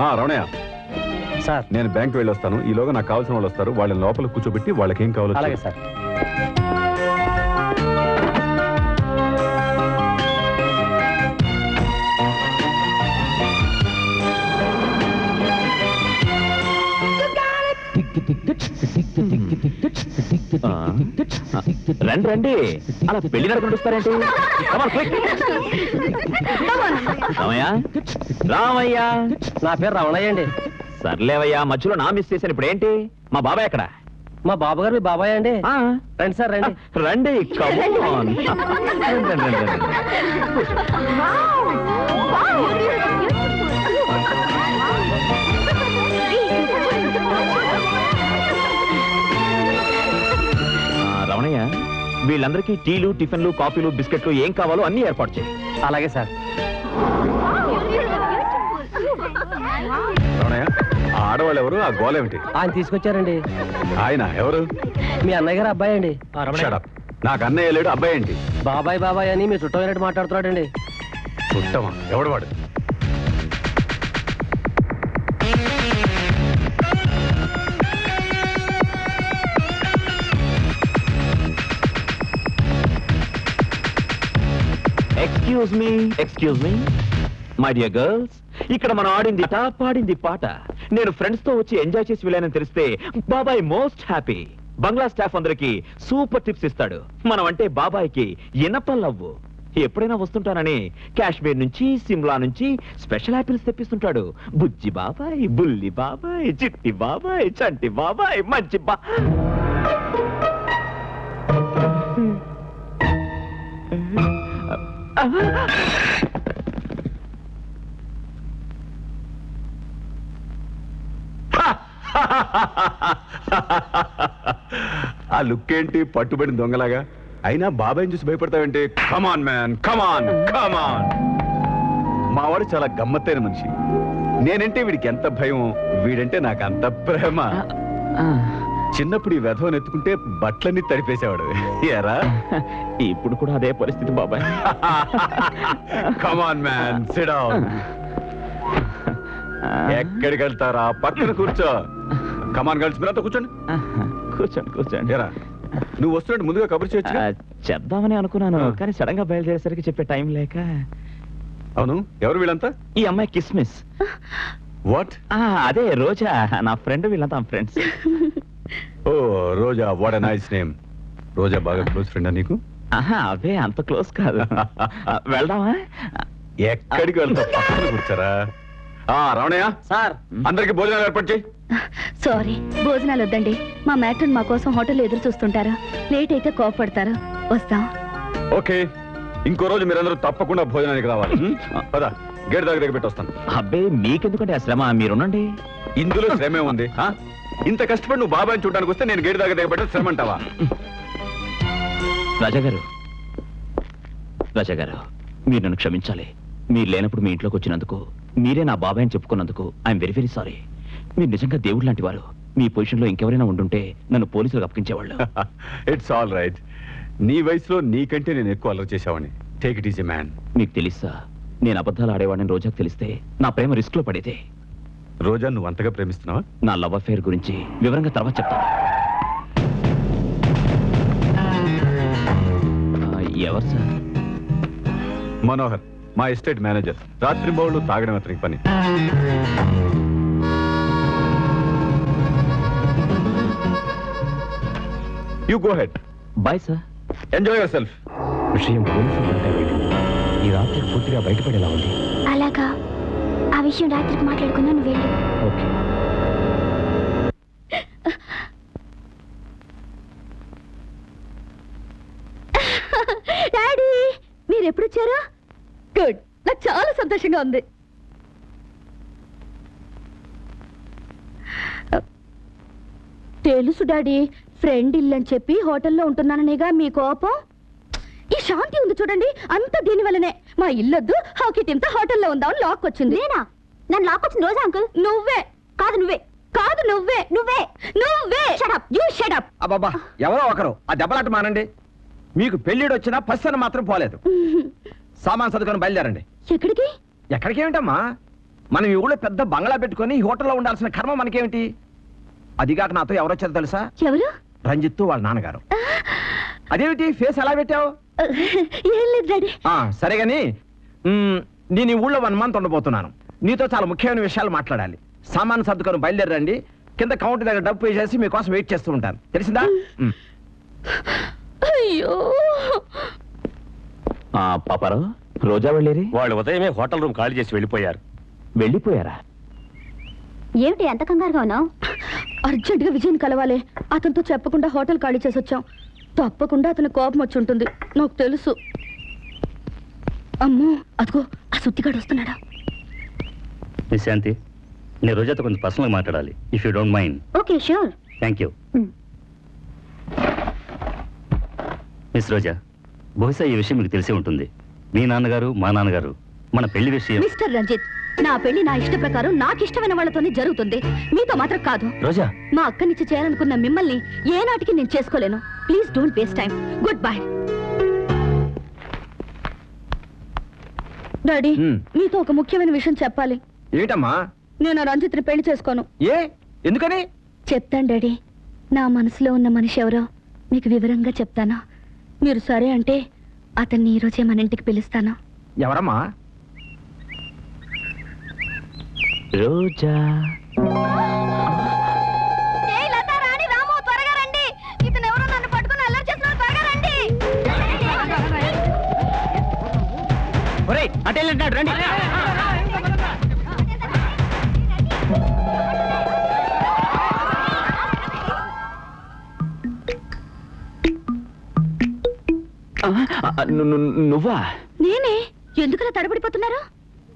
ఆ, రమణయ్య. సార్. నేను బ్యాంక్ వెళ్ళి వస్తాను ఈలోగా నాకు కావాల్సిన వాళ్ళు వస్తారు. వాళ్ళని లోపల కూర్చోబెట్టి వాళ్ళకి ఏం కావాలో అలాగే చెప్పు. సార్. రండి రండి. అలా పెళ్ళి నడుకుంటూ వస్తారేంటి. రామయ్య. రామయ్య. నా పేరు రమణయ్య అండి. సర్లేవయ్యా మధ్యలో నా మిస్ చేశాను. ఇప్పుడు ఏంటి? మా బాబాయ్ ఎక్కడ? మా బాబు గారు మీ బాబాయ్ అండి. ఆ, రండి సార్ రండి. రండి come on. రండి, రండి, రండి, వీళ్ళందరికీ టీలు టిఫిన్లు కాఫీలు బిస్కెట్లు ఏం కావాలో అన్ని ఏర్పాటు చేయి. అలాగే సార్. ఆడవాళ్ళు ఎవరు? ఆ గోల ఏమిటి? ఆయన తీసుకొచ్చారండి. ఆయన ఎవరు? మీ అన్నయ్య గారు అబ్బాయి అండి. Shut up. నాకు అన్నయ్య లేడు అబ్బాయి ఏంటి? బాబాయ్ బాబాయ్ అని మీ చుట్టమైనట్టు మాట్లాడుతున్నాడండి. ఉత్తమం ఎవడు వాడు? Excuse me excuse me my dear girls ఇక్కడ మనం ఆడింది టాప్ ఆడింది పాట. నేను ఫ్రెండ్స్తో వచ్చి ఎంజాయ్ చేసి వెళ్ళానని తెలిస్తే బాబాయ్ మోస్ట్ హ్యాపీ బంగ్లా స్టాఫ్ అందరికి సూపర్ టిప్స్ ఇస్తాడు. మనం అంటే బాబాయ్కి ఇనప లవ్వు ఎప్పుడైనా వస్తుంటానని కాశ్మీర్ నుంచి సిమ్లా నుంచి స్పెషల్ యాపిల్స్ తెప్పిస్తుంటాడు. బుజ్జి బాబాయ్ బుల్లి బాబాయ్ చిట్టి బాబాయ్ చంటి బాబాయ్ మంచి బా ఆ లుక్ ఏంటి? పట్టుబడిన దొంగలాగా. అయినా బాబాయ్ చూసి భయపడతావంటే? Come on man come on come on మావాడు చాలా గమ్మత్తైన మనిషి. నేనంటే వీడికి ఎంత భయం? వీడంటే నాకు అంత ప్రేమ. చిన్నప్పుడు ఈ వెధవని ఎత్తుకుంటే బట్టలన్నీ తడిపేసేవాడు. ఎరా ఇప్పుడు కూడా అదే పరిస్థితి బాబాయ్. కమాన్ మ్యాన్ సిడౌన్ ఎక్కడికి వెళ్తారా? పక్కన కూర్చో. కమాన్ గర్ల్స్ మీరంతా కూర్చోండి. కూర్చోండి కూర్చోండి. ఏరా? నువ్వు వస్తున్నట్టు ముందుగా కబుర్ చేయొచ్చు ఆ, చెప్దామని అనుకున్నాను. కానీ సడన్గా బయలుదేరేసరికి చెప్పే టైం లేక. అవును ఎవరు వీళ్ళంతా? ఈ అమ్మాయి కిస్మిస్. వాట్ ఆ, అదే రోజా నా ఫ్రెండ్ వీళ్ళంతా friends. Oh Roja what a nice name Roja బాగా క్లోజ్ ఫ్రెండా నీకు? ఆహా అవే అంత క్లోజ్ కాదు. వెళ్దామా? ఎక్కడికి వెళ్తావు? పక్కన కూర్చోరా. ఆ రమణయ్య సార్. అందరికి భోజనాలు ఏర్పాటు చేయి. సారీ భోజనాలు వద్దండి. మా మ్యాట్రన్ మా కోసం హోటల్ ఎదురు చూస్తుంటారు. లేట్ అయితే కోపడతారు వస్తాం. ఓకే. ఇంకో రోజు మీరందరూ తప్పకుండా భోజనానికి రావాలి? పద. గేట్ దగ్గర దగ్గర పెట్టి వస్తాను అబ్బే మీకెందుకంటే ఆ శ్రమ? మీరునండి ఇందులో శ్రమే ఉంది. ఆ? ఇంత కష్టపడి నువ్వు బాబాయ్ చూడడానికి వస్తే నేను గేట్ దగ్గర దగ్గర పెట్టి శ్రమ అంటావా? రాజా గారు రాజా గారు మీరు నన్ను క్షమించాలి. మీరు లేనప్పుడు మీ ఇంట్లోకి వచ్చినందుకు మీరే నా బాబాయ్ అని చెప్పుకున్నందుకు ఐఎమ్ వెరీ వెరీ సారీ మీరు నిజంగా దేవుడు లాంటి వారు. మీ పొజిషన్లో ఇంకెవరైనా ఉండుంటే నన్ను పోలీసులకు అప్పగించేవాళ్ళు. ఇట్స్ ఆల్ రైట్ నీ వయసులో నీకంటే నేను ఎక్కువ అలర్ చేశావని. Take it is a man మీకు తెలుసా నేను అబద్ధాలు ఆడేవాడిని రోజాకు తెలిస్తే నా ప్రేమ రిస్క్లో పడేదే. రోజా నువ్వు అంతగా ప్రేమిస్తున్నావా? నా లవ్ అఫేర్ గురించి వివరంగా తర్వాత చెప్తాను. ఆ, ఎవరు సార్? మనోహర్ మా ఎస్టేట్ మేనేజర్. రాత్రి బౌళ్ళు తాగడం అతనికి పని. You go head boy sir enjoy yourself విషయం ఈ రాత్రి పూర్తిగా బయటపడేలా ఉంది. అలాగా. ఆ విషయం రాత్రికి మాట్లాడుకున్నా నువ్వు వెళ్ళు. ఓకే. డాడీ మీరు ఎప్పుడు వచ్చారు గుడ్. నాకు చాలా సంతోషంగా ఉంది. తెలుసు డాడీ ఫ్రెండ్ ఇల్లు అని చెప్పి హోటల్లో ఉంటున్నాననేగా మీ కోపం? ఈ శాంతి ఉంది చూడండి అంత దీని వల్లనే. మా ఇల్లొద్దు హాకీ టీమ్తో హోటల్లో ఉందామని లాక్ వచ్చింది. నేనా? నన్ను లాక్ వచ్చింది రోజా అంకుల్ నువ్వే. కాదు నువ్వే. కాదు నువ్వే. నువ్వే. నువ్వే. షడప్ యూ షడప్ అబ్బాబా ఎవరో ఒకరు. ఆ దెబ్బలాట మానండి. మీకు పెళ్ళిడు వచ్చినా పස්සను మాత్రం పోలేదు. సామాన్ సర్దుకొని బయలుదేరండి. ఎక్కడికి? ఎక్కడికి ఏమిటమ్మా? మనం ఈ ఊళ్ళో పెద్ద బంగ్లా పెట్టుకొని ఈ హోటల్లో ఉండాల్సిన కర్మ మనకేమిటి? అదిగాక నాతో ఎవరొచ్చారో తెలుసా? ఎవరు? రంజిత్తు వాళ్ళ నాన్నగారు. అదేమిటి? ఫేస్ ఎలా పెట్టావు? ఏం లేదు డాడీ. ఆ, సరే గాని మ్, నేను ఈ ఊళ్ళో వన్ మంత్ ఉండబోతున్నాను. నీతో చాలా ముఖ్యమైన విషయాలు మాట్లాడాలి. సామాన్ సర్దుకొని బయలుదేరండి. కింద కౌంటర్ దగ్గర డబ్బు పే చేసి మీకోసం వెయిట్ చేస్తూ ఉంటాను. తెలిసిందా? మ్. అయ్యో. ఆ పాపారావు రోజా వెళ్ళేరి వాళ్ళు ఉదయమే హోటల్ రూమ్ ఖాళీ చేసి వెళ్ళిపోయారు. వెళ్ళిపోయారా? ఏమిటి ఎంత కంగారుగా ఉన్నావు? అర్జెంట్గా విజయన్ కలవాలి. అతనితో చెప్పకుండా హోటల్ ఖాళీ చేసి వచ్చాం తప్పకుండా అతని కోపం వచ్చి ఉంటుంది. నాకు తెలుసు. అమ్మో అదిగో ఆ సుత్తిగాడు వస్తున్నాడా? మిస్ శాంతి నేను రోజాతో కొంచెం పర్సనల్గా మాట్లాడాలి. If you don't mind okay sure thank you miss Roja బహుశా ఈ విషయం మీకు తెలిసే ఉంటుంది. మీ నాన్నగారు మా నాన్నగారు మన పెళ్ళి విషయం. మిస్టర్ రంజిత్ నా పెళ్ళి నా ఇష్ట ప్రకారం నాకు ఇష్టమైన వాళ్ళతోనే జరుగుతుంది. మీతో మాత్రం కాదు. రోజా. మా అక్కనిచ్చి చేయాలనుకున్న మిమ్మల్ని ఏనాటికి నేను చేసుకోలేను. Please don't waste time goodbye daddy. మీతో ఒక ముఖ్యమైన విషయం చెప్పాలి. ఏమిటమ్మా? నేను ఆ రంజిత్ని పెళ్ళి చేసుకోను. ఏ? ఎందుకని? చెప్తాను డాడీ నా మనసులో ఉన్న మనిషి ఎవరో మీకు వివరంగా చెప్తాను. మీరు సరే అంటే అతన్ని ఈరోజే మన ఇంటికి పిలుస్తాను. ఎవరమ్మా? రోజా. అంటే రండి. నువ్వా? నేనే? ఎందుకలా తడబడిపోతున్నారు?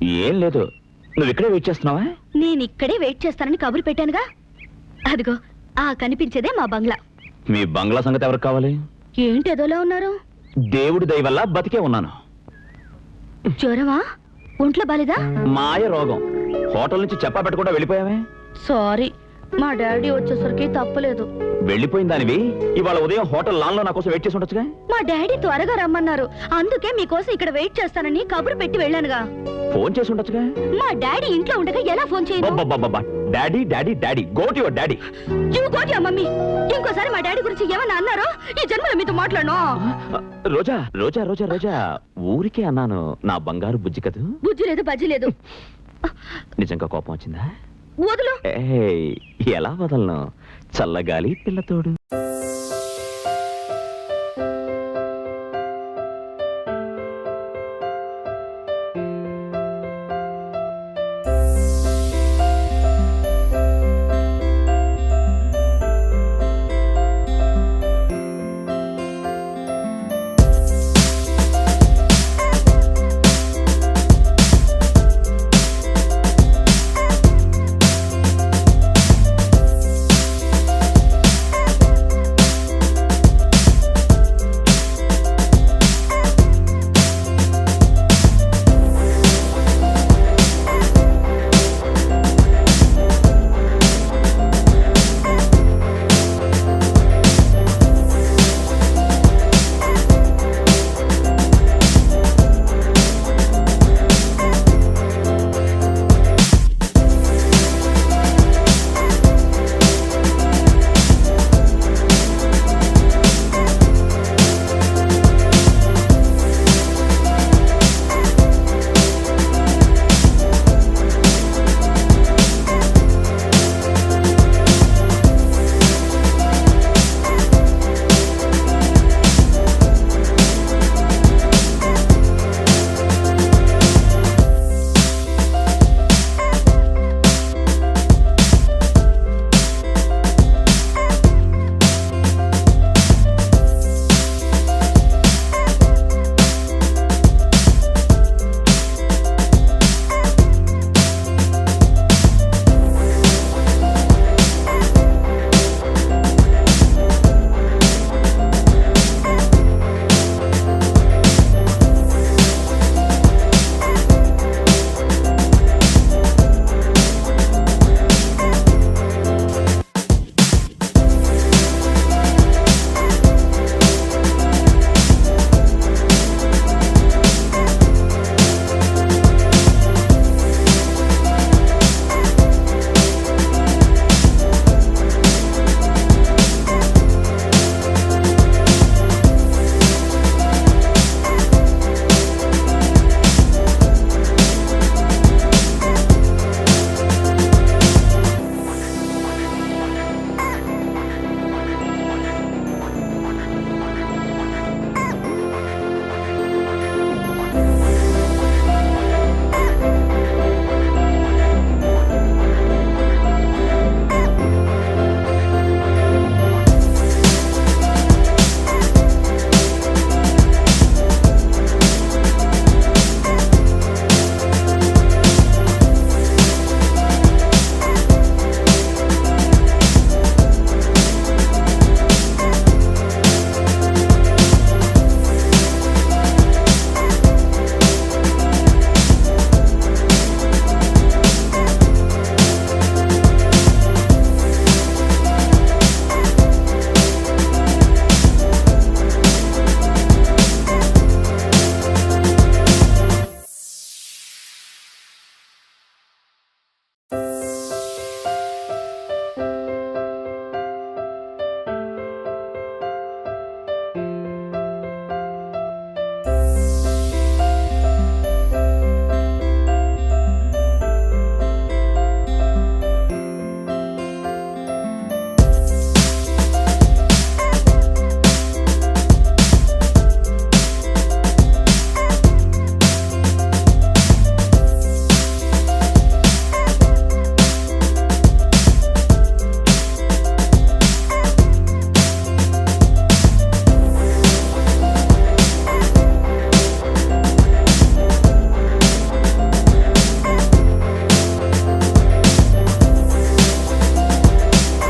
ఏం లేదు. నువ్వు ఇక్కడే వెయిట్ చేస్తున్నావా? నేను ఇక్కడే వెయిట్ చేస్తానని కబురు పెట్టానుగా. అదిగో ఆ కనిపించేదే మా బంగ్లా. మీ బంగ్లా సంగతి ఎవరికి కావాలి? ఏంటి ఎదోలా ఉన్నారు? దేవుడి దయ వల్ల బతికే ఉన్నాను. జ్వరమా? ఒంట్లో బాలేదా? మాయ రోగం. హోటల్ నుంచి చెప్పా పెట్టకుండా వెళ్ళిపోయావే? సారీ మా డాడీ వచ్చేసరికి తప్పలేదు. వెళ్ళిపోయిన దానివి ఇవాళ ఉదయం హోటల్ లాన్లో నా కోసం వెయిట్ చేసి ఉండొచ్చుగా? మా డాడీ త్వరగా రమ్మన్నారు. అందుకే మీకోసం ఇక్కడ వెయిట్ చేస్తానని కబురు పెట్టి వెళ్ళానుగా. ఫోన్ చేసి ఉండొచ్చుగా? మా డాడీ ఇంట్లో ఉండగా ఎలా ఫోన్ చేయను. Daddy daddy daddy. Go to your daddy. You got ya mummy. ఇంకోసారి మా డాడీ గురించి ఏమన్నా అన్నారో ఈ జన్మలో మీతో మాట్లాడను. రోజా రోజా రోజా రోజా. ఊరికే అన్నాను. నా బంగారు బుజ్జి కదూ? బుజ్జి లేదు బజ్జి లేదు. నిజంగా కోపం వచ్చిందా? వదులు. ఎలా వదలను? చల్లగాలి పిల్లతోడు.